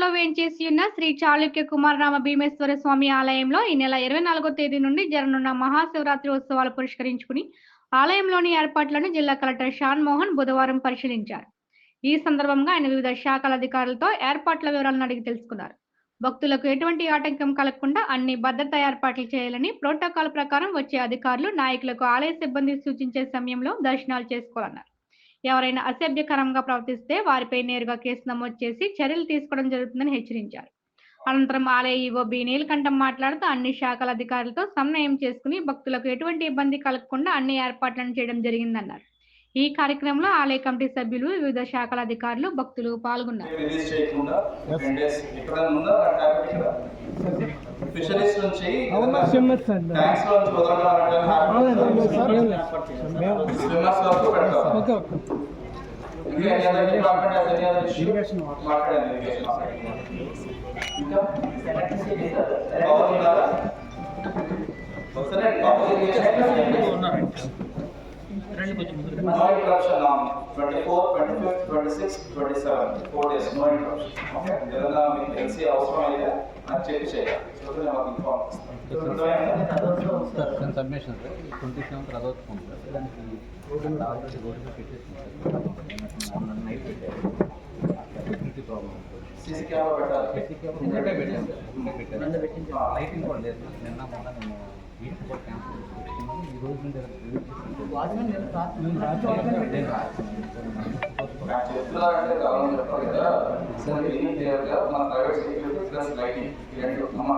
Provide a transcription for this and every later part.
కోటలో వేంచేసి ఉన్న శ్రీ చాళుక్య కుమారనామ భీమేశ్వర స్వామి ఆలయంలో ఈ నెల ఇరవై నాలుగో తేదీ నుండి జరగనున్న మహాశివరాత్రి ఉత్సవాలు పురస్కరించుకుని ఆలయంలోని ఏర్పాట్లను జిల్లా కలెక్టర్ షాన్ మోహన్ బుధవారం పరిశీలించారు. ఈ సందర్భంగా ఆయన వివిధ శాఖల అధికారులతో ఏర్పాట్ల వివరాలను అడిగి తెలుసుకున్నారు. భక్తులకు ఎటువంటి ఆటంకం కలగకుండా అన్ని భద్రతా ఏర్పాట్లు చేయాలని ప్రోటోకాల్ ప్రకారం వచ్చే అధికారులు నాయకులకు ఆలయ సిబ్బంది సూచించే సమయంలో దర్శనాలు చేసుకోవాలన్నారు. ఎవరైనా అసభ్యకరంగా ప్రవర్తిస్తే వారిపై నేరుగా కేసు నమోదు చేసి చర్యలు తీసుకోవడం జరుగుతుందని హెచ్చరించారు. అనంతరం ఆలయ ఈవో బి నీలకంఠం మాట్లాడుతూ అన్ని శాఖల అధికారులతో సమన్వయం చేసుకుని భక్తులకు ఎటువంటి ఇబ్బంది కలగకుండా అన్ని ఏర్పాట్లను చేయడం జరిగిందన్నారు. ఈ కార్యక్రమంలో ఆలయ కమిటీ సభ్యులు వివిధ శాఖల అధికారులు భక్తులు పాల్గొన్నారు. ఫిషరీస్ నుంచి ట్యాంక్స్లో స్విమ్మర్స్ వరకు పెడతాం ఇంకా any other department has any other issue? మాట్లాడండి irrigation మాట్లాడండి. ఇంకా పవర్ ఉన్నారా? సరే power irrigation No interruption on 24, 25, 26, 27, four days, no interruption. Okay? ఏదైనా మీకు తెలిసి అవసరం అయితే నాకు చెక్ చేయాలి. మాకు inform. Sir submission sir twenty seventh రథోత్సవం సార్ దానికి ఆల్రెడీ రోడ్డు పెట్టేసి నైట్ పెట్టారు సెక్యూరిటీ ప్రాబ్లం సీసీ కెమెరా పెట్టాలి. ఇంకటే పెట్టాను లైటింగ్ కూడా లేదు నిన్న మొన్న నేను వీక్ అంటే చెప్పాలి కదా. మన రెండు అమ్మ,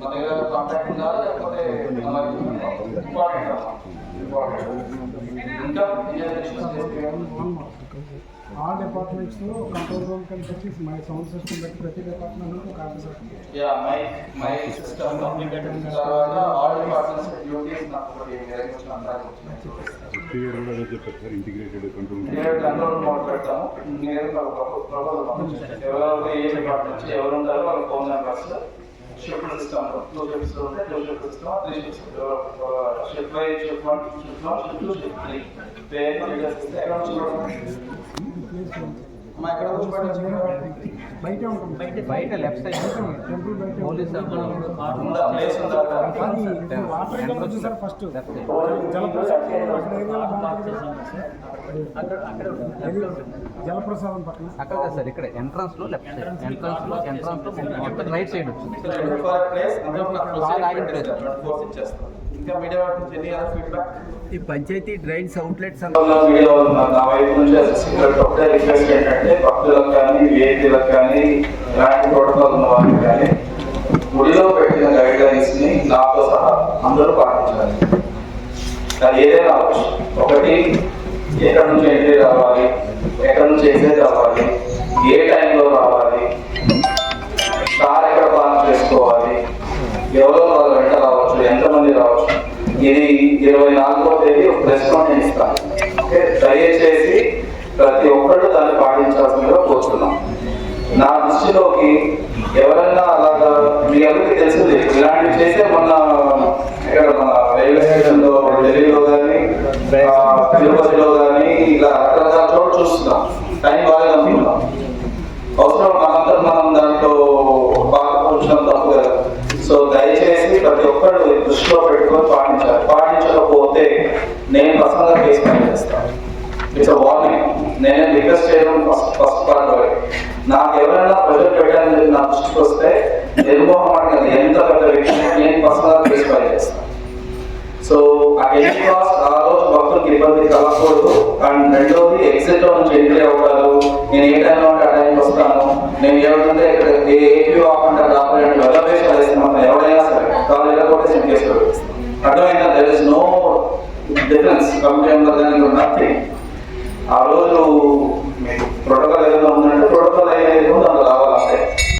మన దగ్గర కాంటాక్ట్ ఉందా లేకపోతే మనకి ఇంపార్టెంట్ అమ్మా ఇంపార్టెంట్ ఇంకా engineer all departments control room కలిసి వచ్చి మై సౌండ్ సిస్టమ్ పెట్టి ప్రతి డిపార్ట్మెంట్ ఒక officer yeah my my system తర్వాత ఆల్ డిపార్ట్మెంట్స్ డ్యూటీస్ నాకు ఒకటి డైరెక్షన్ అంతా క్లియర్ కూడా అదే చెప్పారు sir integrated control clear control mode పెడతాము మీరు ప్రపోజల్ ఎవరెవరు ఏ డిపార్ట్మెంట్ నుంచి ఎవరు ఉంటారో వాళ్ళ phone numbers shift system two shifts ఉంటే two shift three shifts shift by shift one shift one shift two shift three పేరు డీటెయిల్స్ బయట ఉంటుంది బయట లెఫ్ట్ సైడ్ టెంపుల్ బయట పోలీస్ వాటర్ సార్ ఫస్ట్ జలప్రసాదం పక్కన అక్కడ కాదు సార్ ఇక్కడ ఎంట్రన్స్లో లెఫ్ట్ సైడ్ ఎంట్రన్స్లో ఎంట్రన్స్లో రైట్ సైడ్ వచ్చింది బాగా ఈ పంచాయతీ డ్రైన్స్ అవుట్లెట్స్ నా వైపు నుంచి ఒకటే రిక్వెస్ట్ ఏంటంటే భక్తులకు కానీ కానీ ఇలాంటి ప్రోటోకాల్ ఉన్న వారికి కానీ గుడిలో పెట్టిన గైడ్ లైన్స్ని నాతో సహా అందరూ పాటించాలి. అది ఏదైనా ఒకటి ఎక్కడి నుంచి ఎంట్రీ రావాలి ఎక్కడి నుంచి ఎగ్జిట్ రావాలి ఏ ఇది ఇరవై నాలుగో తేదీ ఒక ప్రెస్ నోట్ నేను ఇస్తాను. ఓకే? దయచేసి ప్రతి ఒక్కళ్ళు దాన్ని పాటించాల్సిందిగా కోరుతున్నాం. నా దృష్టిలోకి ఎవరైనా అలాగా మీ అందరికీ తెలిసింది ఇలాంటివి చేస్తే మొన్న ఇక్కడ మన రైల్వే స్టేషన్లో ఢిల్లీలో కానీ తిరుపతిలో కానీ ఇలా రకరకాల చోట్ల చూస్తున్నాం. టైం బాగా అనుకున్నాం అవసరం మనంతా మనం దాంట్లో బాగా కూర్చున్నాం తప్పు కదా. సో దయచేసి ప్రతి ఒక్కళ్ళు దృష్టిలో పెట్టుకొని అవుతే నేను పర్సనల్గా కేసు ఫైల్ చేస్తాను ఇట్స్ వార్నింగ్ నేను రిక్వెస్ట్ చేయడం ఫస్ట్ ఫస్ట్ పార్ట్ నాకు ఎవరైనా ప్రెజర్ పెట్టాలని నా దృష్టికి వస్తే నిర్మోహమాటంగా ఎంత పెద్ద విషయం నేను పర్సనల్గా కేసు ఫైల్ చేస్తాను సో ఆ ఎన్ని కాస్ట్ ఆ రోజు భక్తులకు ఇబ్బంది కలగకూడదు. అండ్ రెండోది ఎగ్జిట్లో నుంచి ఎంట్రీ అవ్వడాలు నేను ఏ టైంలో ఉంటే ఆ టైంకి వస్తాను. నేను ఏమంటే ఇక్కడ ఏ ఏపీ ఆకుండా కాపాడండి వెళ్ళవేసి వేస్తున్నాను ఎవరైనా సరే. కాలు కూడా నేను కేసు పెట్టేస్తాను. అర్థమైందా? There is no complaint company దానికి నథింగ్ ఆ రోజు మీకు ప్రోటోకాల్ ఏదో ఉందంటే